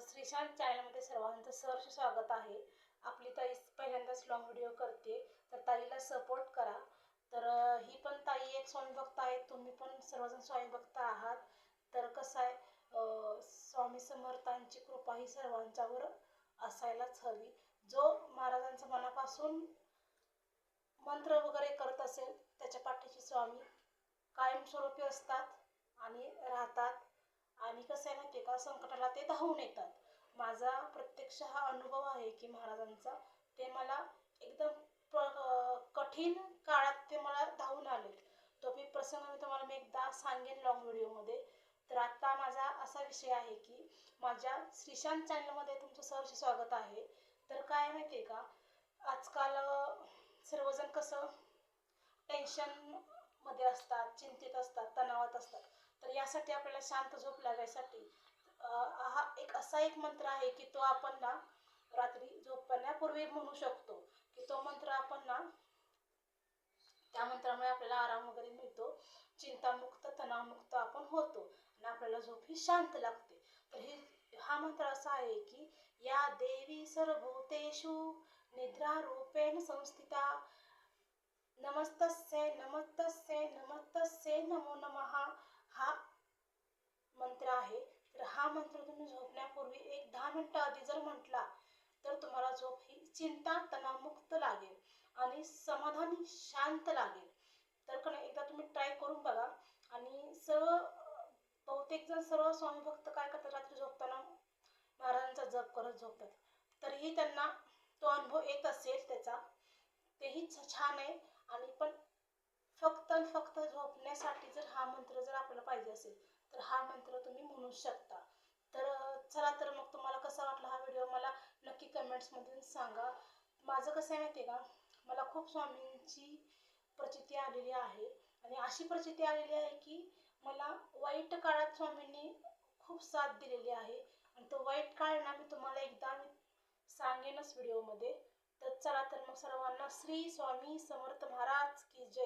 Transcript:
श्रीशांत चॅनलमध्ये सर्वांचं सहर्ष स्वागत आहे. आपली ताई पहिल्यांदाच लॉंग व्हिडिओ करते. तर ताईला सपोर्ट करा. तर ही पण ताई एक स्वामीभक्त आहे तुम्ही पण सर्वजण स्वामीभक्त आहात. तर कसं आहे स्वामी समर्थांची कृपा ही सर्वांच्यावर असायलाच हवी. जो महाराजांचा मनापासून मंत्र वगैरे करत असेल त्याच्या पाठीशी स्वामी कायमस्वरूपी असतात आणि राहतात. आणि कसं आहे माहिती आहे का संकटाला ते धावून येतात. माझा प्रत्यक्ष हा अनुभव आहे की महाराजांचा ते मला एकदम प्र कठीण काळात ते मला धावून आले तो मी प्रसंग मी तुम्हाला मी एकदा सांगेन लॉंग व्हिडिओमध्ये तर आता माझा असा विषय आहे की माझ्या श्रीशांत चॅनलमध्ये तुमचं सहर्ष स्वागत आहे. तर काय माहिती आहे का आजकाल सर्वजण कसं टेन्शनमध्ये असतात चिंतित असतात तणावात असतात. त्यासाठी आपल्याला शांत झोप लागायसाठी हा एक असा एक मंत्र आहे की तो आपण ना रात्री झोपण्यापूर्वी म्हणू शकतो. की तो मंत्र आपण ना त्या मंत्रामुळे आपल्याला आराम वगैरे मिळतो. चिंतामुक्त तणावमुक्त आपण होतो आणि आपल्याला झोप ही शांत लागते. तर हे हा मंत्र असा आहे की या देवी सर्वभूतेषु निद्रारूपेण संस्थिता। नमस्तस्य नमस्तस्य नमस्तस्य नमो नमः हा मंत्र आहे तर हा मंत्र तुम्ही झोपण्यापूर्वी एक दहा मिनटं आधी जर म्हटला तर तुम्हाला झोप ही चिंता तणावमुक्त लागेल आणि समाधानी शांत लागेल. तर का एकदा तुम्ही ट्राय करून बघा आणि सर्व बहुतेक जण सर्व स्वामी भक्त काय करतात रात्री झोपताना? महाराजांचा जप करत झोपतात. तरीही त्यांना तो अनुभव येत असेल त्याचा तेही छान आहे. आणि पण फक्त आणि फक्त झोपण्यासाठी जर हा मंत्र जर आपल्याला पाहिजे असेल तर हा मंत्र तुम्ही म्हणू शकता. मला नक्की कमेंट्समधून सांगा. माझं कसं आहे माहिती आहे का? मला खूप स्वामींची प्रचिती आलेली आहे. आणि अशी प्रचिती आलेली आहे की मला वाईट काळात स्वामींनी खूप साथ दिलेली आहे. आणि तो वाईट काळ ना मी तुम्हाला एकदा मी सांगेनच व्हिडिओमध्ये तर चला तर मग सर्वांना श्री स्वामी समर्थ महाराज की जय की जय.